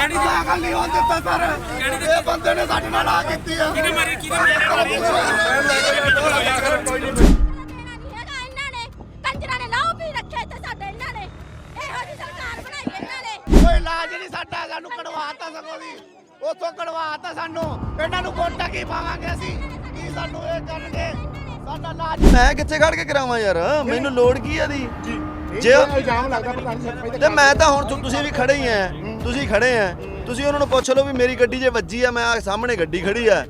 ਸਾਨੂੰ ਦਾਖਲ ਨਹੀਂ ਹੋਣ ਦਿੱਤਾ ਸਰ। ਇਹ ਬੰਦੇ ਨੇ ਸਾਡੇ ਨਾਲ ਆ ਕੀਤੀ ਆ। ਕਿਹਨੇ ਮਾਰੀ ਕਿਹਨੇ ਦੇਣਾ ਨਹੀਂ ਹੈਗਾ ਇਹਨਾਂ ਨੇ ਕੰਜਰਾਂ ਨੇ ਲਾਉ ਵੀ ਰੱਖਿਆ ਇੱਥੇ ਸਾਡੇ ਇਹਨਾਂ ਨੇ ਇਹੋ ਜਿਹੀ ਸਰਕਾਰ ਬਣਾਈ ਇਹਨਾਂ ਨੇ ਕੋਈ ਇਲਾਜ ਨਹੀਂ ਸਾਡਾ ਸਾਨੂੰ ਕਢਵਾਤਾ ਸਗੋਂ ਦੀ ਉਥੋਂ ਕਢਵਾਤਾ ਸਾਨੂੰ। ਇਹਨਾਂ ਨੂੰ ਵੋਟਾਂ ਕੀ ਪਾਵਾਂਗੇ ਅਸੀਂ? ਕੀ ਸਾਨੂੰ ਇਹ ਕਰਨਗੇ? ਸਾਡਾ ਇਲਾਜ ਮੈਂ ਕਿੱਥੇ ਖੜ ਕੇ ਕਰਾਵਾਂ ਯਾਰ? ਮੈਨੂੰ ਲੋੜ ਕੀ ਆ ਦੀ ਜੇ। ਇਲਜ਼ਾਮ ਲੱਗਦਾ ਪ੍ਰਧਾਨ ਸਰਪੰਚ ਤੇ ਮੈਂ ਤਾਂ ਹੁਣ ਤੁਸੀਂ ਵੀ ਖੜੇ ਹੀ ਆ ਤੁਸੀਂ ਖੜੇ ਆ, ਤੁਸੀਂ ਉਹਨਾਂ ਨੂੰ ਪੁੱਛ ਲਓ ਵੀ ਮੇਰੀ ਗੱਡੀ ਜੇ ਵੱਜੀ ਆ, ਮੈਂ ਆਹ ਸਾਹਮਣੇ ਗੱਡੀ ਖੜੀ ਆ।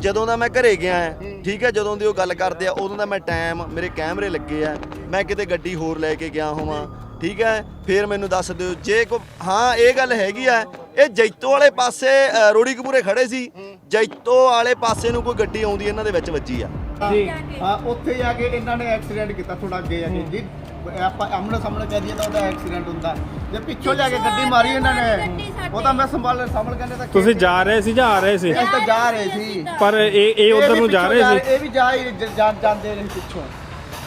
ਜਦੋਂ ਦਾ ਮੈਂ ਘਰੇ ਗਿਆ ਆ, ਠੀਕ ਹੈ ਜਦੋਂ ਦੀ ਉਹ ਗੱਲ ਕਰਦੇ ਆ, ਉਦੋਂ ਦਾ ਮੈਂ ਟਾਈਮ ਮੇਰੇ ਕੈਮਰੇ ਲੱਗੇ ਆ, ਮੈਂ ਕਿਤੇ ਗੱਡੀ ਹੋਰ ਲੈ ਕੇ ਗਿਆ ਹੋਵਾਂ, ਠੀਕ ਹੈ ਫੇਰ ਮੈਨੂੰ ਦੱਸ ਦਿਓ, ਜੇ ਕੋ ਹਾਂ, ਇਹ ਗੱਲ ਹੈਗੀ ਆ, ਇਹ ਜੈਤੋ ਵਾਲੇ ਪਾਸੇ ਰੋੜੀ ਕਪੂਰੇ ਖੜੇ ਸੀ, ਜੈਤੋ ਵਾਲੇ ਪਾਸੇ ਨੂੰ ਕੋਈ ਗੱਡੀ ਆਉਂਦੀ, ਇਹਨਾਂ ਦੇ ਵਿੱਚ ਵੱਜੀ ਆ। ਜੀ। ਉੱਥੇ ਜਾ ਕੇ ਇਹਨਾਂ ਨੇ ਐਕਸੀਡੈਂਟ ਕੀਤਾ ਥੋੜਾ ਅੱਗੇ ਜਾ ਕੇ। ਜੀ ਆਪਾਂ ਆਮਣੇ ਸਾਹਮਣੇ ਕਹਿ ਦਈਏ ਤਾਂ ਉਹਦਾ ਐਕਸੀਡੈਂਟ ਹੁੰਦਾ। ਜੇ ਪਿੱਛੋਂ ਜਾ ਕੇ ਗੱਡੀ ਮਾਰੀ ਇਹਨਾਂ ਨੇ ਉਹ ਤਾਂ ਮੈਂ ਸੰਭਾਲ ਸੰਭਲ ਕਹਿੰਦੇ ਤਾਂ ਤੁਸੀਂ ਜਾ ਰਹੇ ਸੀ ਜਾਂ ਆ ਰਹੇ ਸੀ? ਅਸੀਂ ਤਾਂ ਜਾ ਰਹੇ ਸੀ। ਪਰ ਇਹ ਇਹ ਉਧਰ ਨੂੰ ਜਾ ਰਹੇ ਸੀ? ਇਹ ਵੀ ਜਾ ਹੀ ਜ- ਜਾਂ- ਜਾਂਦੇ ਰਹੇ ਪਿੱਛੋਂ।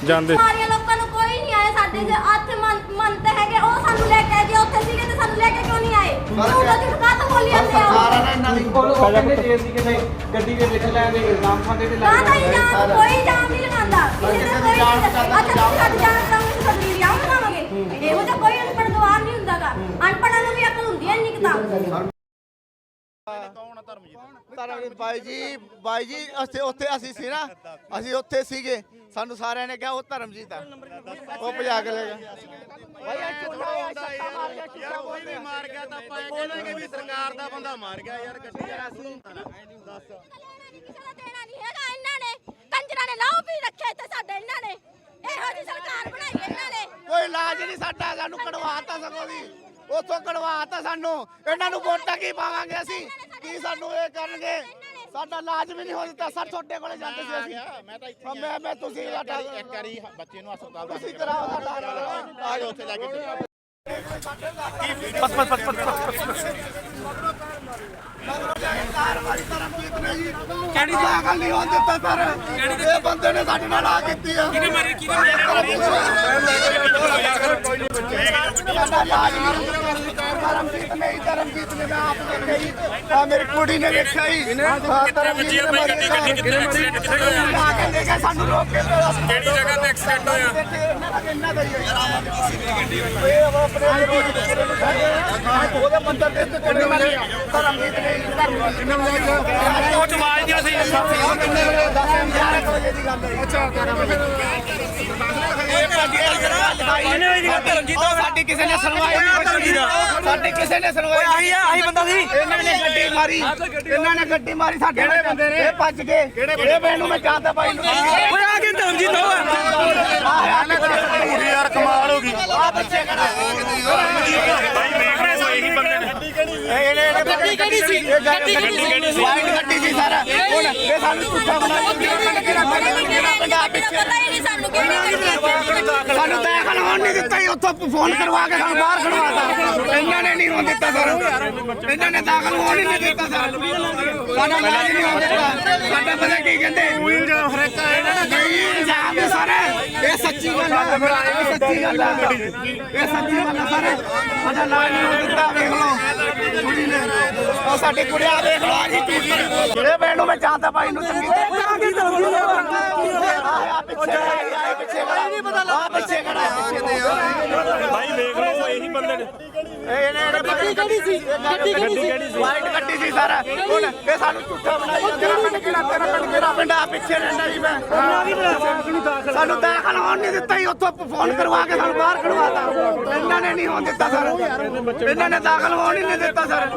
ਜਾਂਦੇ। ਸਾਰੀਆਂ ਲੋਕਾਂ ਨੂੰ ਕੋਈ ਨਹੀਂ ਆਇਆ ਸਾਡੇ ਦੇ ਹੱਥ ਮਨ ਮਨ ਤੇ ਹੈਗੇ ਉਹ ਸਾਨੂੰ ਲੈ ਕੇ ਆਏ ਜੇ ਉੱਥੇ ਸੀਗੇ ਤੇ ਸਾਨੂੰ ਲੈ ਕੇ ਕਿਉਂ ਨਹੀਂ ਆਏ? ਉਹ ਲੋਕੀ ਹਕਾਤ ਬੋਲੀ ਜਾਂਦੇ ਆ ਨਾ ਇਹਨਾਂ ਦੀ ਉਹ ਕਹਿੰਦੇ ਜੇ ਅਸੀਂ ਕਿਸੇ ਗੱਡੀ ਦੇ ਵਿੱਚ ਲੈ ਕੇ ਇਲਜ਼ਾਮ ਖਾਂਦੇ ਤੇ ਨਾ ਤਾਂ ਇਜਾਮ ਕੋਈ ਇਜਾਮ ਨਹੀਂ ਲਗਾਉਂਦਾ। ਕਿਸੇ ਤੇ ਕੋਈ ਅੱਛਾ ਸਾਡੀ ਜਾਨ ਤਾਂ ਸਾਡੀ ਇਜਾਮ ਲਗਾਵਾਂਗੇ ਇਹੋ ਜਿਹਾ ਕੋਈ ਅਨਪੜ੍ਹ ਗਵਾਰ ਨਹੀਂ ਹੁੰਦਾਗਾ ਅਨਪੜ੍ਹਾਂ ਨੂੰ ਵੀ ਅਕਲ ਹੁੰਦੀ ਹੈ। ਨਿਕਤਾ ਧਰਮਜੀਤ ਬਾਈ ਜੀ ਬਾਈ ਜੀ ਅਸੀਂ ਉੱਥੇ ਅਸੀਂ ਸੀ ਨਾ। ਅਸੀਂ ਉੱਥੇ ਸੀਗੇ। ਸਾਨੂੰ ਸਾਰਿਆਂ ਨੇ ਕਿਹਾ ਉਹ ਧਰਮਜੀਤ ਆ ਉਹ ਭਜਾ ਕੇ ਲੈ ਗਿਆ ਬਾਈ ਇਹ ਛੱਟਾ ਮਾਰ ਗਿਆ ਯਾਰ ਕੋਈ ਵੀ ਮਾਰ ਗਿਆ ਤਾਂ ਆਪਾਂ ਬੋਲਾਂਗੇ ਵੀ ਸਰਕਾਰ ਦਾ ਬੰਦਾ ਮਾਰ ਗਿਆ ਯਾਰ ਗੱਡੀ ਯਾਰ ਅਸੀਂ ਦੱਸ। ਕਿਸੇ ਦਾ ਦੇਣਾ ਨਹੀਂ ਹੈਗਾ। ਇਹਨਾਂ ਨੇ ਕੰਜਰਾਂ ਨੇ ਲਾਉ ਵੀ ਰੱਖਿਆ ਇੱਥੇ ਸਾਡੇ ਇਹਨਾਂ ਨੇ। ਇਹੋ ਜਿਹੀ ਸਰਕਾਰ ਬਣਾਈ ਇਹਨਾਂ ਨੇ। ਕੋਈ ਇਲਾਜ ਨਹੀਂ ਸਾਡਾ ਸਾਨੂੰ ਕਢਵਾਤਾ ਸਗੋਂ ਦੀ ਉਥੋਂ ਕਢਵਾਤਾ ਸਾਨੂੰ। ਇਹਨਾਂ ਨੂੰ ਵੋਟਾਂ ਕੀ ਪਾਵਾਂਗੇ ਅਸੀਂ? ਕੀ ਸਾਨੂੰ ਇਹ ਕਰਨਗੇ? ਸਾਡਾ ਇਲਾਜ ਵੀ ਨਹੀਂ ਹੋ ਦਿੱਤਾ। ਸਰ ਤੁਹਾਡੇ ਕੋਲੇ ਜਾਂਦੇ ਸੀ ਅਸੀਂ। ਮੈਂ ਤਾਂ ਇੱਥੇ ਮੈਂ ਮੈਂ ਤੁਸੀਂ ਇੱਕ ਵਾਰੀ ਬੱਚੇ ਨੂੰ ਹਸਪਤਾਲ ਦਾ ਤੁਸੀਂ ਕਰਾਓ। ਸਾਡਾ। ਇਲਾਜ। ਆ ਜਾਓ ਉੱਥੇ ਲੈ ਕੇ ਕਿਹੜੀ ਦਾਖਲ ਨਹੀਂ ਹੋਣ ਦਿੱਤਾ ਸਰ ਇਹ ਬੰਦੇ ਨੇ ਸਾਡੇ ਨਾਲ ਆ ਕੀਤੀ ਆ। ਕਿਹਨੇ ਮਾਰੀ ਕਿਹਨੇ ਧਰਮਜੀਤ ਨੇ ਹੀ ਧਰਮਜੀਤ ਨੇ ਮੈਂ ਆਪ ਦੇਖਿਆ ਜੀ ਆ ਮੇਰੀ ਕੁੜੀ ਨੇ ਵੇਖਿਆ ਹੀ। ਹਾਂ ਧਰਮਜੀਤ ਨੇ ਮਾਰੀ ਆ ਕੇ ਦੇਖਿਆ ਸਾਨੂੰ ਰੋਕ ਕੇ ਕਿਹੜੀ ਜਗ੍ਹਾ ਤੇ ਐਕਸੀਡੈਂਟ ਹੋਇਆ? ਇਹਨਾਂ ਦਾ ਹੀ ਹੋਇਆ ਉਹਦੇ ਮੰਦਰ ਦੇ ਉੱਤੇ ਕਿੰਨੇ ਵਜੇ ਧਰਮਜੀਤ ਨੇ ਉਹ ਜਵਾਜ ਨਹੀਂ ਸੀ। ਕਿੰਨੇ ਵਜੇ 10 ਵਜੇ ਦੀ ਗੱਲ ਹੈ ਅੱਛਾ ਸਾਡੀ ਕਿਸੇ ਨੇ ਸੁਣਵਾਈ ਨਹੀਂ ਸਾਡੀ ਕਿਸੇ ਨੇ ਸੁਣਵਾਈ ਆਹੀ ਆਹੀ ਬੰਦਾ ਸੀ। ਇਹਨਾਂ ਨੇ ਗੱਡੀ ਮਾਰੀ। ਇਹਨਾਂ ਨੇ ਗੱਡੀ ਮਾਰੀ ਸਾਡੇ ਕਿਹੜੇ ਬੰਦੇ ਨੇ? ਇਹ ਭੱਜ ਗਏ। ਇਹ ਮੈਨੂੰ ਮੈਂ ਜਾਣਦਾ ਬਾਈ ਨੂੰ। ਓਏ ਆ? ਕੇ ਧਮਜੀਤ ਹੋ ਯਾਰ ਕਮਾਲ ਹੋ ਗਈ। ਆ ਬੱਚੇ ਕਿਹੜਾ ਭਾਈ ਵੇਖ ਰਹੇ ਸੋ ਇਹੀ ਬੰਦੇ ਨੇ ਗੱਡੀ ਕਿਹੜੀ ਸੀ? ਗੱਡੀ ਕਿਹੜੀ ਸੀ? ਵਾਈਟ ਗੱਡੀ ਸੀ ਸਾਰਾ। ਹੁਣ ਇਹ ਸਾਨੂੰ ਝੂਠਾ ਬਣਾਇਆ ਪਿੰਡਾ ਪਿੱਛੇ? ਪਤਾ ਹੀ ਨਹੀਂ ਸਾਨੂੰ ਕਿਹੜੀ ਗੱਡੀ ਸਾਨੂੰ ਦਾਖਲ ਹੋਣ ਨਹੀਂ ਦਿੱਤਾ ਜੀ ਉੱਥੋਂ ਫੋਨ ਕਰਵਾ ਕੇ ਸਾਨੂੰ ਬਾਹਰ ਖੜਵਾਤਾ ਇਹਨਾਂ ਨੇ ਨਹੀਂ ਹੋਣ ਦਿੱਤਾ ਸਰ। ਇਹਨਾਂ ਨੇ ਦਾਖਲ ਹੋਣ ਹੀ ਨਹੀਂ ਦਿੱਤਾ ਸਰ। ਸਾਡਾ ਇਲਾਜ ਨਹੀਂ ਹੋਣ ਦਿੱਤਾ। ਸਾਡਾ ਪਤਾ ਕੀ ਕਹਿੰਦੇ? ਫਰੇਕਾ ਇਹਨਾਂ ਨੇ ਨਹੀਂ ਇਲਜ਼ਾਮ ਹੈ ਸਰ ਇਹ ਸੱਚੀ ਗੱਲ ਹੈ ਇਹ ਸੱਚੀ ਗੱਲ ਹੈ। ਇਹ ਸੱਚੀ ਗੱਲ ਹੈ ਸਰ। ਸਾਡਾ ਇਲਾਜ ਨਹੀਂ ਹੋਣ ਦਿੱਤਾ ਵੇਖ ਲਓ। ਕੁੜੀ ਨੇ। ਉਹ ਸਾਡੀ ਕੁੜੀਆਂ ਵੇਖ ਲਓ ਆ ਜੀ ਟੀਚਰ ਇਹ ਮੈਨੂੰ ਮੈਂ ਜਾਣਦਾ ਭਾਈ ਨੂੰ ਚੰਗੀ ਤਰ੍ਹਾਂ ਪਿੱਛੇ ਨਹੀਂ ਪਤਾ ਲੱਗਾ ਪਿੱਛੇ ਖੜਾ ਪਿੱਛੇ ਦੇ ਗੱਡੀ ਕਿਹੜੀ ਸੀ ਗੱਡੀ ਕਿਹੜੀ ਸੀ ਵਾਈਟ ਗੱਡੀ ਸੀ ਸਾਰਾ ਹੁਣ ਇਹ ਸਾਨੂੰ ਝੂਠਾ ਬਣਾਈ ਜਾਂਦੇ ਆ ਪਿੰਡ ਕਿਹੜਾ ਤੇਰਾ ਪਿੰਡ ਕਿਹੜਾ ਪਿੰਡ ਆ ਪਿੱਛੇ ਰਹਿੰਦਾ ਜੀ ਮੈਂ ਸਾਨੂੰ ਦਾਖਲ ਹੋਣ ਨਹੀਂ ਦਿੱਤਾ ਜੀ ਉੱਥੋਂ ਫੋਨ ਕਰਵਾ ਕੇ ਸਾਨੂੰ ਬਾਹਰ ਖੜਵਾਤਾ ਇਹਨਾਂ ਨੇ ਨਹੀਂ ਹੋਣ ਦਿੱਤਾ ਸਰ। ਇਹਨਾਂ ਨੇ ਦਾਖਲ ਹੋਣ ਹੀ ਨਹੀਂ ਦਿੱਤਾ ਸਰ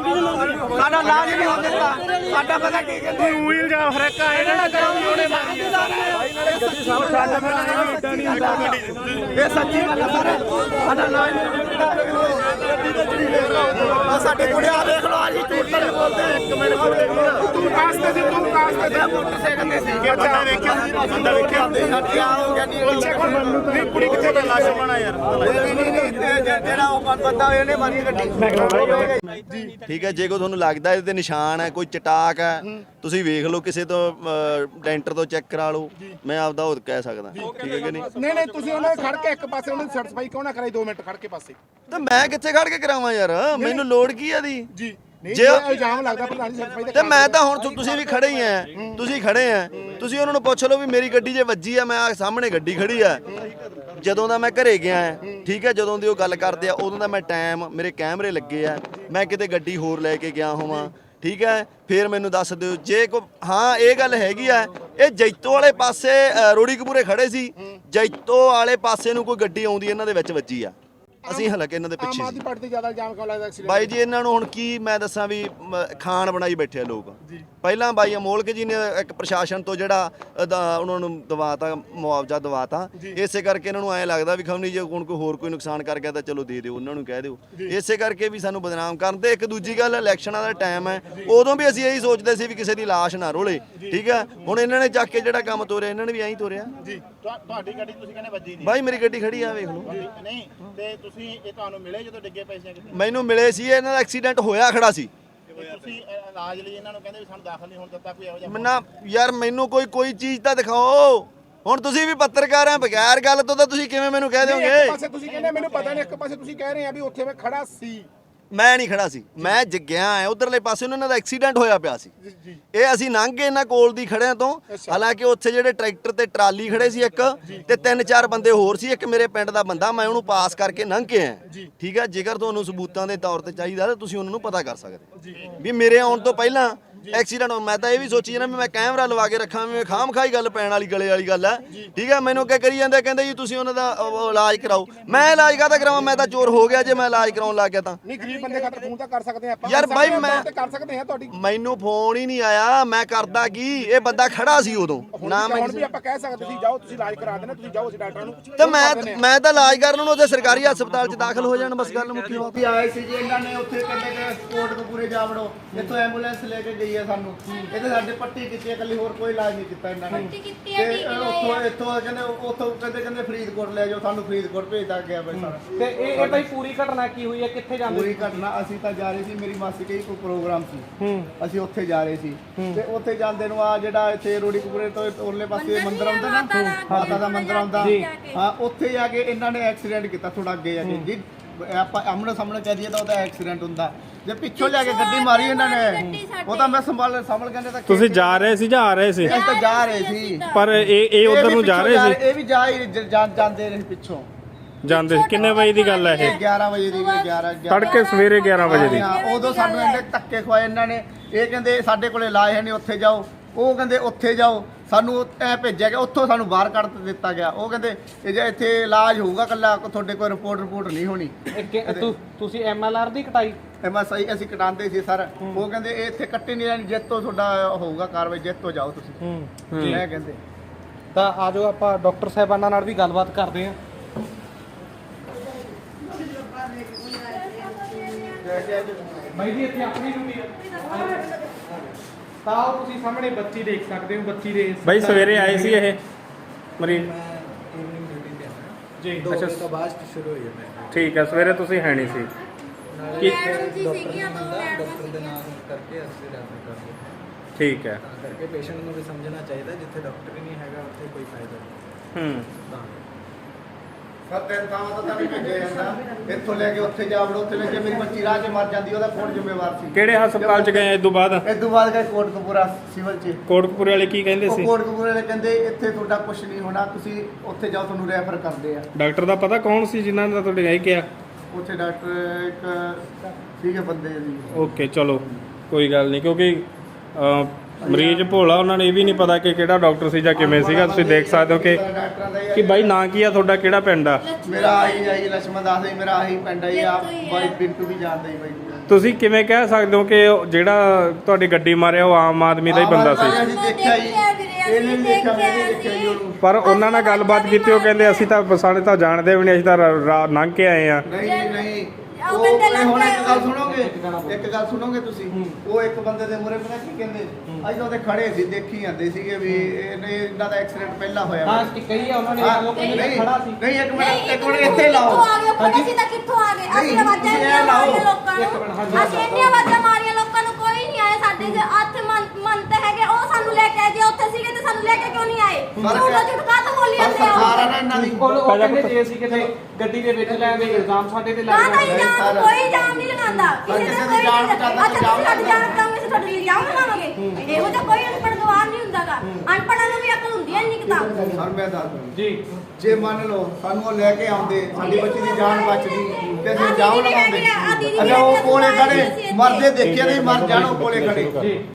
ਸਾਡਾ ਇਲਾਜ ਨਹੀਂ ਹੋਣ ਦਿੱਤਾ ਸਾਡਾ ਪਤਾ ਕੀ ਕਹਿੰਦੇ ਇਲਜ਼ਾਮ ਫਰੇਕਾ ਇਹਨਾਂ ਨੇ ਕਰਾਉਂ ਜੋੜੇ ਇਹ ਸੱਚੀ ਗੱਲ ਸਰ ਸਾਡਾ ਇਲਾਜ ਨਹੀਂ ਹੁੰਦਾ ਆ ਸਾਡੇ ਕੁੜੀਆਂ ਦੇਖ ਲਓ ਆ ਜੀ ਝੂਠ ਬੋਲਦੇ ਇੱਕ ਮਿੰਟ ਦੇਖ ਲਓ ਕਾਸਤੇ ਸੀ ਤੂੰ ਕਾਸਤੇ ਮੈਂ ਮੋਟਰਸਾਈਕਲ ਤੇ ਸੀ ਬੰਦਾ ਵੇਖਿਆ ਬੰਦਾ ਵੇਖਿਆ ਸਾਡੀ ਆ ਹੋ ਗਿਆ ਨਹੀਂ। ਕੁੜੀ ਕਿੱਥੇ ਦਾ ਲਾਸ਼ ਬਣਾ ਯਾਰ? ਨਹੀਂ ਨਹੀਂ ਨਹੀਂ ਤੇ ਜ- ਜਿਹੜਾ ਉਹ ਬੰਦਾ ਹੋਇਆ ਨੇ ਮਾਰੀ ਗੱਡੀ। ਠੀਕ ਹੈ ਜੇ ਕੋਈ ਤੁਹਾਨੂੰ ਲੱਗਦਾ ਇਹਦੇ ਤੇ ਨਿਸ਼ਾਨ ਹੈ ਕੋਈ ਚਟਾਕ ਹੈ ਤੁਸੀਂ ਵੇਖ ਲਓ ਕਿਸੇ ਤੋਂ ਡੈਂਟਰ ਤੋਂ ਚੈੱਕ ਕਰਾ ਲਓ। ਮੈਂ ਆਪਦਾ ਉਹ ਕਹਿ ਸਕਦਾ। ਠੀਕ ਹੈ ਕਿ ਨਹੀਂ? ਨਹੀਂ ਨਹੀਂ ਤੁਸੀਂ ਉਹਨਾਂ ਖੜ ਕੇ ਇੱਕ ਪਾਸੇ ਉਹਨਾਂ ਸੈਟੀਸਫਾਈ ਕਿਉਂ ਨਾ ਕਰਾਈ 2 ਮਿੰਟ ਖੜ ਕੇ ਪਾਸੇ। ਤੇ ਮੈਂ ਕਿੱਥੇ ਖੜ ਕੇ ਕਰਾਵਾਂ ਯਾਰ? ਮੈਨੂੰ ਲੋੜ ਕੀ ਆ ਦੀ ਜੀ। ਜੇ- ਇਲਜ਼ਾਮ ਲੱਗਦਾ ਪ੍ਰਧਾਨ ਜੀ ਸੈਟੀਸਫਾਈ ਤੇ ਮੈਂ ਤਾਂ ਹੁਣ ਤੁਸੀਂ ਵੀ ਖੜੇ ਹੀ ਆ ਤੁਸੀਂ ਖੜੇ ਆ ਤੁਸੀਂ ਉਹਨਾਂ ਨੂੰ ਪੁੱਛ ਲਓ ਵੀ ਮੇਰੀ ਗੱਡੀ ਜੇ ਵੱਜੀ ਆ ਮੈਂ ਸਾਹਮਣੇ ਗੱਡੀ ਖੜੀ ਆ। ਜਦੋਂ ਦਾ ਮੈਂ ਘਰੇ ਗਿਆ ਠੀਕ ਹੈ ਜਦੋਂ ਦੀ ਉਹ ਗੱਲ ਕਰਦੇ ਆ ਉਦੋਂ ਦਾ ਮੈਂ ਟਾਈਮ ਮੇਰੇ ਕੈਮਰੇ ਲੱਗੇ ਆ। ਮੈਂ ਕਿਤੇ ਗੱਡੀ ਹੋਰ ਲੈ ਕੇ ਗਿਆ ਹੋਵਾਂ ਠੀਕ ਹੈ ਫੇਰ ਮੈਨੂੰ ਦੱਸ ਦਿਓ। ਜੇ ਕੋ ਹਾਂ ਇਹ ਗੱਲ ਹੈਗੀ ਆ ਇਹ ਜੈਤੋ ਵਾਲੇ ਪਾਸੇ ਰੋੜੀ ਕਪੂਰੇ ਖੜੇ ਸੀ। ਜੈਤੋ ਵਾਲੇ ਪਾਸੇ ਨੂੰ ਕੋਈ ਗੱਡੀ ਆਉਂਦੀ ਇਹਨਾਂ ਦੇ ਵਿੱਚ ਵੱਜੀ ਆ। ਅਸੀਂ ਹਲਕੇ ਇਹਨਾਂ ਦੇ ਆਮ ਪਿੱਛੇ ਸੀ। ਆਦਮੀ ਪਾਰਟੀ ਤੇ ਜ਼ਿਆਦਾ ਇਲਜ਼ਾਮ ਕਿਉਂ ਲੱਗਦਾ ਐਕਸੀਡੈਂਟ ਬਾਈ ਜੀ ਇਹਨਾਂ ਨੂੰ ਹੁਣ ਕੀ ਮੈਂ ਦੱਸਾਂ ਵੀ ਮ, ਖਾਣ ਬਣਾਈ ਬੈਠੇ ਆ ਲੋਕ। ਪਹਿਲਾਂ ਬਾਈ ਅਮੋਲਕ ਜੀ ਨੇ ਇੱਕ ਪ੍ਰਸ਼ਾਸਨ ਤੋਂ ਜਿਹੜਾ ਅਦਾ- ਉਹਨਾਂ ਨੂੰ ਦਵਾਤਾ ਮੁਆਵਜ਼ਾ ਦਵਾਤਾ। ਇਸੇ ਕਰਕੇ ਇਹਨਾਂ ਨੂੰ ਐਂ ਲੱਗਦਾ ਵੀ ਖਮਨੀ ਜੇ ਹੁਣ ਕੋਈ ਹੋਰ ਕੋਈ ਨੁਕਸਾਨ ਕਰ ਗਿਆ ਤਾਂ ਚਲੋ ਦੇ ਦਿਓ ਉਹਨਾਂ ਨੂੰ ਕਹਿ ਦਿਓ। ਇਸੇ ਕਰਕੇ ਵੀ ਸਾਨੂੰ ਬਦਨਾਮ ਕਰਨ ਤੇ ਇੱਕ ਦੂਜੀ ਗੱਲ ਇਲੈਕਸ਼ਨਾਂ ਦਾ ਟਾਈਮ ਹੈ। ਉਦੋਂ ਵੀ ਅਸੀਂ ਇਹੀ ਸੋਚਦੇ ਸੀ ਵੀ ਕਿਸੇ ਦੀ ਲਾਸ਼ ਨਾ ਰੋਲੇ ਠੀਕ ਹੈ? ਹੁਣ ਇਹਨਾਂ ਨੇ ਚੱਕ ਕੇ ਜਿਹੜਾ ਕੰਮ ਤੋਰਿਆ ਇਹਨਾਂ ਨੇ ਵੀ ਐਂ ਹੀ ਤੋਰਿਆ। ਜੀ। ਤੁਹਾਡੀ ਗੱਡੀ ਤੁਸੀਂ ਕਹਿੰਦੇ ਵੱਜੀ ਨਹੀਂ। ਬਾਈ ਮੇਰੀ ਗੱਡੀ ਖੜੀ ਆ ਵੇਖ ਲਓ। ਨਹੀਂ ਤੇ ਤੁਸੀਂ ਇਹ ਤੁਹਾਨੂੰ ਮਿਲੇ ਜਦੋਂ ਡਿੱਗੇ ਪਏ ਸੀ ਕਿਤੇ ਮੈਨੂੰ ਮਿਲੇ ਸੀ ਇਹਨਾਂ ਦਾ ਐਕਸੀਡੈਂਟ ਹੋਇਆ ਖੜਾ ਸੀ। ਤੇ ਤੁਸੀਂ ਅ, ਇਲਾਜ ਲਈ ਇਹਨਾਂ ਨੂੰ ਕਹਿੰਦੇ ਵੀ ਸਾਨੂੰ ਦਾਖਲ ਨਹੀਂ ਹੋਣ ਦਿੱਤਾ ਕੋਈ ਇਹੋ ਜਿਹਾ ਮਨਾ ਯਾਰ ਮੈਨੂੰ ਕੋਈ ਕੋਈ ਚੀਜ਼ ਤਾਂ ਦਿਖਾਓ। ਹੁਣ ਤੁਸੀਂ ਵੀ ਪੱਤਰਕਾਰ ਆ ਬਗੈਰ ਗੱਲ ਤੋਂ ਤਾਂ ਤੁਸੀਂ ਕਿਵੇਂ ਮੈਨੂੰ ਕਹਿ ਇੱਕ ਦਿਓਗੇ? ਪਾਸੇ ਤੁਸੀਂ ਕਹਿੰਦੇ ਮੈਨੂੰ ਪਤਾ ਨਹੀਂ ਇੱਕ ਪਾਸੇ ਤੁਸੀਂ ਕਹਿ ਰਹੇ ਆ ਵੀ ਉੱਥੇ ਮੈਂ ਖੜਾ ਸੀ। ਮੈਂ ਨਹੀਂ ਖੜਾ ਸੀ। ਮੈਂ ਜ ਗਿਆ ਆ ਉਧਰਲੇ ਪਾਸੇ ਉਹਨਾਂ ਦਾ ਐਕਸੀਡੈਂਟ ਹੋਇਆ ਪਿਆ ਸੀ। ਇਹ ਅਸੀਂ ਲੰਘ ਗਏ ਇਹਨਾਂ ਕੋਲ ਦੀ ਖੜਿਆਂ ਤੋਂ। ਹਾਲਾਂਕਿ ਉੱਥੇ ਜਿਹੜੇ ਟਰੈਕਟਰ ਤੇ ਟਰਾਲੀ ਖੜੇ ਸੀ ਇੱਕ ਤੇ ਤਿੰਨ ਚਾਰ ਬੰਦੇ ਹੋਰ ਸੀ ਇੱਕ ਮੇਰੇ ਪਿੰਡ ਦਾ ਬੰਦਾ ਮੈਂ ਉਹਨੂੰ ਪਾਸ ਕਰਕੇ ਲੰਘ ਕੇ ਆਇਆ ਠੀਕ ਹੈ ਜੇਕਰ ਤੁਹਾਨੂੰ ਸਬੂਤਾਂ ਦੇ ਤੌਰ ਤੇ ਚਾਹੀਦਾ ਤਾਂ ਤੁਸੀਂ ਉਹਨਾਂ ਨੂੰ ਪਤਾ ਕਰ ਸਕਦੇ। ਵੀ ਮੇਰੇ ਆਉਣ ਤੋਂ ਪਹਿਲਾਂ ਐਕਸੀਡੈਂਟ ਮੈਂ ਤਾਂ ਇਹ ਵੀ ਸੋਚੀ ਜਾਂਦਾ ਵੀ ਮੈਂ ਕੈਮਰਾ ਲਵਾ ਕੇ ਰੱਖਾਂ ਵੀ ਖਾਮ ਖਾਈ ਗੱਲ ਪੈਣ ਵਾਲੀ ਗਲੇ ਵਾਲੀ ਗੱਲ ਹੈ। ਠੀਕ ਹੈ ਮੈਨੂੰ ਕਿਆ ਕਰੀ ਜਾਂਦੇ ਕਹਿੰਦੇ ਜੀ ਤੁਸੀਂ ਉਹਨਾਂ ਦਾ ਇਲਾਜ ਕਰਾਓ। ਮੈਂ ਇਲਾਜ ਕਾਹਦਾ ਕਰਾਵਾਂ? ਮੈਂ ਤਾਂ ਚੋਰ ਹੋ ਗਿਆ ਜੇ ਮੈਂ ਇਲਾਜ ਕਰਾਉਣ ਲੱਗ ਗਿਆ ਤਾਂ। ਨਹੀਂ ਗਰੀਬ ਬੰਦੇ ਖਾਤਰ ਫੋਨ ਤਾਂ ਕਰ ਸਕਦੇ ਆ ਆਪਾਂ। ਯਾਰ ਬਾਈ ਹਾਂ, ਮੈਂ- ਕਰ ਸਕਦੇ ਆ ਤੁਹਾਡੀ। ਮੈਨੂੰ ਫੋਨ ਹੀ ਨਹੀਂ ਆਇਆ ਮੈਂ ਕਰਦਾ ਕੀ? ਇਹ ਬੰਦਾ ਖੜਾ ਸੀ ਉਦੋਂ। ਨਾ ਮੈਂ ਹੁਣ ਵੀ ਆਪਾਂ ਕਹਿ ਸਕਦੇ ਤੁਸੀਂ ਜਾਓ ਤੁਸੀਂ ਇਲਾਜ ਕਰਾ ਦੇਣਾ ਤੁਸੀਂ ਜਾਓ ਅਸੀਂ ਡਾਕਟਰਾਂ ਨੂੰ ਤੇ ਮੈਂ ਮੈਂ ਤਾਂ ਇਲਾਜ ਕਰਨ ਨੂੰ ਉਹਦੇ ਸਰਕਾਰੀ ਹਸਪਤਾਲ 'ਚ ਦਾਖਲ ਹੋ ਜਾਣ ਬਸ ਗੱਲ ਮੁੱਕੀ ਵੀ ਆਏ ਸੀ ਜੀ ਇਹਨਾਂ ਨੇ ਉੱਥੇ ਕਹਿੰਦੇ ਕਿ ਕੋਟਕਪੂਰੇ ਜਾ ਵੜੋ ਇੱਥੋਂ ਐਂਬੂਲੈਂਸ ਲੈ ਕੇ ਗਈ। ਹੈ ਸਾਨੂੰ। ਇਹਦੇ ਸਾਡੇ ਪੱਟੀ ਕੀਤੀ ਹੈ ਇਕੱਲੀ ਹੋਰ ਕੋਈ ਇਲਾਜ ਨਹੀਂ ਕੀਤਾ ਇਹਨਾਂ ਨੇ। ਪੱਟੀ ਕੀਤੀ ਹੈ, ਤੇ ਉੱਥੋਂ। ਇੱਥੋਂ ਕਹਿੰਦੇ ਉੱਥੋਂ ਕਹਿੰਦੇ ਕਹਿੰਦੇ ਫਰੀਦਕੋਟ ਲੈ ਜਾਓ ਸਾਨੂੰ ਫਰੀਦਕੋਟ ਭੇਜਦਾ ਗਿਆ ਬਈ ਸਾਰਾ ਤੇ ਇਹ ਇਹ ਭਾਈ ਪੂਰੀ ਘਟਨਾ ਕੀ ਹੋਈ ਹੈ? ਕਿੱਥੇ ਜਾਂਦੇ ਪੂਰੀ ਘਟਨਾ ਅਸੀਂ ਤਾਂ ਜਾ ਰਹੇ ਸੀ ਮੇਰੀ ਮਾਸੀ ਕਈ ਕੋਈ ਪ੍ਰੋਗਰਾਮ ਸੀ। ਅਸੀਂ ਉੱਥੇ ਜਾ ਰਹੇ ਸੀ। ਤੇ ਉੱਥੇ ਜਾਂਦੇ ਨੂੰ ਆ ਜਿਹੜਾ ਇੱਥੇ ਰੋੜੀ ਕਪੂਰੇ ਤੋਂ ਉਰਲੇ ਪਾਸੇ ਮੰਦਿਰ ਆਉਂਦਾ ਨਾ ਮਾਤਾ ਦਾ ਮਾਤਾ ਦਾ ਮੰਦਿਰ ਆਉਂਦਾ। ਜੀ। ਹਾਂ ਉੱਥੇ ਜਾ ਕੇ ਇਹਨਾਂ ਨੇ ਐਕਸੀਡੈਂਟ ਕੀਤਾ ਥੋੜਾ ਅੱਗੇ ਜਾ ਕੇ। ਜੀ ਆਪਾਂ ਆਮਣੇ ਸਾਹਮਣੇ ਕਹਿ ਦਈਏ ਤਾਂ ਉਹਦਾ ਐਕਸੀਡੈਂਟ ਹੁੰਦਾ। ਜੇ ਪਿੱਛੋਂ ਲਿਆ ਕੇ ਗੱਡੀ ਮਾਰੀ ਇਹਨਾਂ ਨੇ ਉਹ ਤਾਂ ਮੈਂ ਸੰਭਾਲ ਸੰਭਲ ਕਹਿੰਦੇ ਤਾਂ ਤੁਸੀਂ ਜਾ ਰਹੇ ਸੀ ਜਾਂ ਆ ਰਹੇ ਸੀ? ਅਸੀਂ ਤਾਂ ਜਾ ਰਹੇ ਸੀ। ਪਰ ਇਹ ਇਹ ਉਧਰ ਨੂੰ ਜਾ ਰਹੇ ਸੀ? ਇਹ ਵੀ ਜਾ ਹੀ ਜਾਂਦੇ ਰਹੇ ਪਿੱਛੋਂ। ਜਾਂਦੇ ਸੀ। ਕਿੰਨੇ ਵਜੇ ਦੀ ਗੱਲ ਹੈ ਇਹ? ਇਹ 11 ਵਜੇ ਦੀ 11 ਤੜਕੇ ਸਵੇਰੇ 11 ਵਜੇ ਦੀ। ਹਾਂ ਉਦੋਂ ਸਾਨੂੰ ਇਹਨੇ ਧੱਕੇ ਖਵਾਏ ਇਹਨਾਂ ਨੇ। ਇਹ ਕਹਿੰਦੇ ਸਾਡੇ ਕੋਲੇ ਲਾਏ ਹੈ ਨਹੀਂ ਉੱਥੇ ਜਾਓ। ਉਹ ਕਹਿੰਦੇ ਉੱਥੇ ਜਾਓ ਸਾਨੂੰ ਐ ਭੇਜਿਆ ਗਿਆ ਉੱਥੋਂ ਸਾਨੂੰ ਬਾਹਰ ਕੱਢ ਦਿੱਤਾ ਗਿਆ। ਉਹ ਕਹਿੰਦੇ ਇਹ ਜੇ ਇੱਥੇ ਇਲਾਜ ਹੋਊਗਾ ਕੱਲਾ ਤੁਹਾਡੇ ਕੋਲ ਰਿਪੋਰਟ ਰਿਪੋਰਟ ਨਹੀਂ ਹੋਣੀ। ਇਹ ਕਿ- ਤੁ- ਤੁਸੀਂ ਐਮਐਲਆਰ ਦੀ ਕਟਾਈ? ਸਹੀ ਅਸੀਂ ਕਟਾਉਂਦੇ ਸੀ ਸਰ। ਉਹ ਕਹਿੰਦੇ ਇਹ ਇੱਥੇ ਕੱਟੀ ਨਹੀਂ ਲੈਣੀ ਜਿੱਤੋਂ ਤੁਹਾਡਾ ਹੋਊਗਾ ਕਾਰਵਾਈ ਜਿੱਤੋਂ ਜਾਓ ਤੁਸੀਂ। ਮੈਂ ਕਹਿੰਦੇ ਤਾਂ ਆਜੋ ਆਪਾਂ ਡਾਕਟਰ ਸਾਹਿਬਾਨਾਂ ਨਾਲ ਵੀ ਗੱਲਬਾਤ ਕਰਦੇ ਹਾਂ। ਬਾਈ ਜੀ ਇੱਥੇ ਆਪਣੀ ਡਿਊਟੀ ਹੈ ਤਾਂ ਆਓ ਤੁਸੀਂ ਸਾਹਮਣੇ ਬੱਚੀ ਦੇਖ ਸਕਦੇ ਹੋ ਬੱਚੀ ਦੇ ਬਾਈ ਸਵੇਰੇ ਆਏ ਸੀ ਇਹ। ਮਰੀਜ਼ ਜੀ ਅੱਛਾ ਤੋਂ ਬਾਅਦ ਸ਼ੁਰੂ ਹੋਈ ਹੈ ਠੀਕ ਹੈ ਸਵੇਰੇ ਤੁਸੀਂ ਹੈ ਨਹੀਂ ਸੀ। ਕੀ ਮੈਡਮ ਜੀ ਸੀਗੀਆਂ ਦੋ ਮੈਡਮਾਂ ਡਾਕਟਰ ਦੇ ਸੀਗੀਆਂ। ਨਾਲ ਕਰਕੇ ਅਸੀਂ ਰੈਫਰ ਕਰਦੇ ਠੀਕ ਹੈ। ਤਾਂ ਕਰਕੇ ਪੇਸ਼ੈਂਟ ਨੂੰ ਵੀ ਸਮਝਣਾ ਚਾਹੀਦਾ ਜਿੱਥੇ ਡਾਕਟਰ ਹੀ ਨਹੀਂ ਹੈਗਾ ਉੱਥੇ ਕੋਈ ਫਾਇਦਾ ਨਹੀਂ। ਹੂੰ। ਤਾਂ ਸਰ ਤਿੰਨ ਥਾਵਾਂ ਤੋਂ ਤਾਂ ਨਹੀਂ ਭੇਜਿਆ ਜਾਂਦਾ। ਇੱਥੋਂ ਲੈ ਕੇ ਉੱਥੇ ਜਾ ਵੜੋ ਉੱਥੇ ਲੈ ਕੇ ਮੇਰੀ ਬੱਚੀ ਰਾਹ 'ਚ ਮਰ ਜਾਂਦੀ ਉਹਦਾ ਕੌਣ ਜ਼ਿੰਮੇਵਾਰ ਸੀ। ਕਿਹੜੇ ਹਸਪਤਾਲ 'ਚ ਗਏ ਇਸ ਤੋਂ ਬਾਅਦ? ਇਸ ਤੋਂ ਬਾਅਦ ਗਏ ਕੋਟਕਪੂਰਾ ਸਿਵਲ 'ਚ। ਕੋਟਕਪੂਰੇ ਵਾਲੇ ਕੀ ਕਹਿੰਦੇ ਉਹ ਸੀ? ਕੋਟਕਪੂਰੇ ਵਾਲੇ ਕਹਿੰਦੇ ਇੱਥੇ ਤੁਹਾਡਾ ਕੁਝ ਨਹੀਂ ਹੋਣਾ ਤੁਸੀਂ ਉੱਥੇ ਜਾਓ ਤੁਹਾਨੂੰ ਰੈਫਰ ਕਰਦੇ ਆ। ਡਾਕਟਰ ਦਾ ਪਤਾ ਕੌਣ ਸੀ ਜਿਨ੍ਹਾਂ ਦਾ ਤੁਹਾਡੇ ਗਏ ਕਿਹਾ? ਉੱਥੇ ਡਾਕਟਰ ਇੱਕ ਸੀਗੇ ਬੰਦੇ ਜੀ ਓਕੇ ਚਲੋ ਕੋਈ ਗੱਲ ਨਹੀਂ ਕਿਉਂਕਿ ਮਰੀਜ਼ ਭੋਲਾ ਉਹਨਾਂ ਨੂੰ ਇਹ ਵੀ ਨਹੀਂ ਪਤਾ ਕਿ ਕਿਹੜਾ ਡਾਕਟਰ ਸੀ ਜਾਂ ਕਿਵੇਂ ਸੀਗਾ। ਤੁਸੀਂ ਦੇਖ ਸਕਦੇ ਹੋ ਕਿ ਕਿ ਬਾਈ ਨਾਂ ਕੀ ਆ ਤੁਹਾਡਾ ਕਿਹੜਾ ਪਿੰਡ ਆ? ਮੇਰਾ ਆਹੀ ਹੈ ਜੀ ਲక్ష్మణ ਦਾਸ ਜੀ ਮੇਰਾ ਆਹੀ ਪਿੰਡ ਹੈ ਜੀ ਆਪ ਬਾਈ ਪਿੰਟੂ ਵੀ ਜਾਣਦੇ ਜੀ ਬਾਈ ਤੁਸੀਂ ਕਿਵੇਂ ਕਹਿ ਸਕਦੇ ਹੋ ਕਿ ਜਿਹੜਾ ਤੁਹਾਡੀ ਗੱਡੀ ਮਾਰਿਆ ਉਹ ਆਮ ਆਦਮੀ ਦਾ ਹੀ ਬੰਦਾ ਸੀ? ਪਰ ਉਹਨਾਂ ਨਾਲ ਗੱਲਬਾਤ ਕੀਤੀ ਉਹ ਕਹਿੰਦੇ ਅਸੀਂ ਤਾਂ ਸਾਡੇ ਤਾਂ ਜਾਣਦੇ ਵੀ ਨਹੀਂ ਅਸੀਂ ਤਾਂ ਰਾ- ਰਾ- ਕੇ ਆਏ ਆ ਨਹੀਂ ਨਹੀਂ। ਉਹ ਉਹ ਕਹਿੰਦੇ ਇਹ ਹੁਣ ਇੱਕ ਗੱਲ ਲੱਗ ਸੁਣੋਗੇ? ਇੱਕ ਗੱਲ ਸੁਣੋਗੇ ਤੁਸੀਂ? ਉਹ ਇੱਕ ਬੰਦੇ ਦੇ ਮੂਹਰੇ ਪਤਾ ਕੀ ਕਹਿੰਦੇ? ਅਸੀਂ ਤਾਂ ਉਹਦੇ ਖੜੇ ਸੀ ਦੇਖੀ ਜਾਂਦੇ ਸੀਗੇ ਵੀ ਇਹਨੇ ਇਹਨਾਂ ਦਾ ਐਕਸੀਡੈਂਟ ਪਹਿਲਾਂ ਹੋਇਆ ਹਾਂ ਵਾ। ਕਿ ਕਹੀ ਆ ਉਹਨਾਂ ਨੇ ਹਾਂ, ਉਹ ਕਹਿੰਦੇ ਨਹੀਂ ਖੜਾ ਸੀ। ਨਹੀਂ ਇੱਕ ਨਹੀਂ ਮਿੰਟ ਇੱਕ ਮਿੰਟ ਮਿੰਟ, ਇੱਥੇ ਲਾਓ। ਕਿੱਥੋਂ ਆ ਗਏ ਉੱਪਰ ਅਸੀਂ ਤਾਂ ਕਿੱਥੋਂ ਆ ਗਏ? ਅਸੀਂ ਨਹੀਂ, ਆਵਾਜ਼ਾਂ ਤੁਸੀਂ ਇੰਨੀਆਂ ਇਹ ਲਾਓ। ਮਾਰੀਆਂ ਲੋਕਾਂ ਨੂੰ। ਅਸੀਂ ਇੰਨੀਆਂ ਆਵਾਜ਼ਾਂ ਮਾਰੀਆਂ ਲੋਕਾਂ ਨੂੰ ਕੋਈ ਨਹੀਂ ਆਇਆ ਸਾਡੇ ਦੇ ਹੱਥ ਮਨ ਮਨ ਤੇ ਹੈਗੇ ਉਹ ਸਾਨੂੰ ਲੈ ਕੇ ਆਏ ਜੇ ਉੱਥੇ ਸੀਗੇ ਤੇ ਸਾਨੂੰ ਲੈ ਕੇ ਕਿਉਂ ਨਹੀਂ ਆਏ? ਸਰ, ਝੂਠਾ ਝੂਠਾ ਤਾਂ ਬੋਲੀ ਪਰ ਜਾਂਦੇ ਸਰਕਾਰ ਆ ਨਾ ਇਹਨਾਂ ਦੀ। ਉਹ ਉਹ ਕਹਿੰਦੇ ਜੇ ਅਸੀਂ ਕਿਤੇ ਗੱਡੀ ਦੇ ਵਿੱਚ ਲੈ ਆਵੇ ਇਲਜ਼ਾਮ ਸਾਡੇ ਤੇ ਲੱਗ ਕਾਹਦਾ ਜਾਣਾ ਇਲਜ਼ਾਮ ਕੋਈ ਇਲਜ਼ਾਮ ਨਹੀਂ ਲਗਾਉਂਦਾ। ਕਿਸੇ ਤੇ ਦੀ ਕੋਈ ਜਾਨ ਨਹੀਂ ਬਚਾਉਂਦਾ ਅੱਛਾ ਤੁਸੀਂ ਸਾਡੀ ਜਾਨ ਬਚਾਓਗੇ ਅਸੀਂ ਤੁਹਾਡੇ ਲਈ ਇਲਜ਼ਾਮ ਲਗਾਵਾਂਗੇ? ਇਹੋ ਜਿਹਾ ਕੋਈ ਅਨਪੜ੍ਹ ਗਵਾਹ ਨਹੀਂ ਹੁੰਦਾਗਾ। ਅਨਪੜ੍ਹਾਂ ਨੂੰ ਵੀ ਅਕਲ ਹੁੰਦੀ ਹੈ ਇੰਨੀ ਕੁ ਤਾਂ ਸਰ ਮੈਂ ਦੱਸ ਦਿੰਦਾ। ਜੀ। ਜੇ ਮੰਨ ਲਓ ਸਾਨੂੰ ਉਹ ਲੈ ਕੇ ਆਉਂਦੇ ਸਾਡੀ ਬੱਚੀ ਦੀ ਜਾਨ ਬਚਦੀ ਤੇ ਅਸੀਂ ਵੀ ਲਗਾਉਂਦੇ ਅੱਛਾ ਉਹ ਕੋਲੇ ਖੜੇ ਮਰਦੇ ਦੇਖਿਆ ਨਹੀਂ ਮਰ ਜਾਣ ਉਹ ਕੋਲੇ ਖੜੇ। ਜੀ।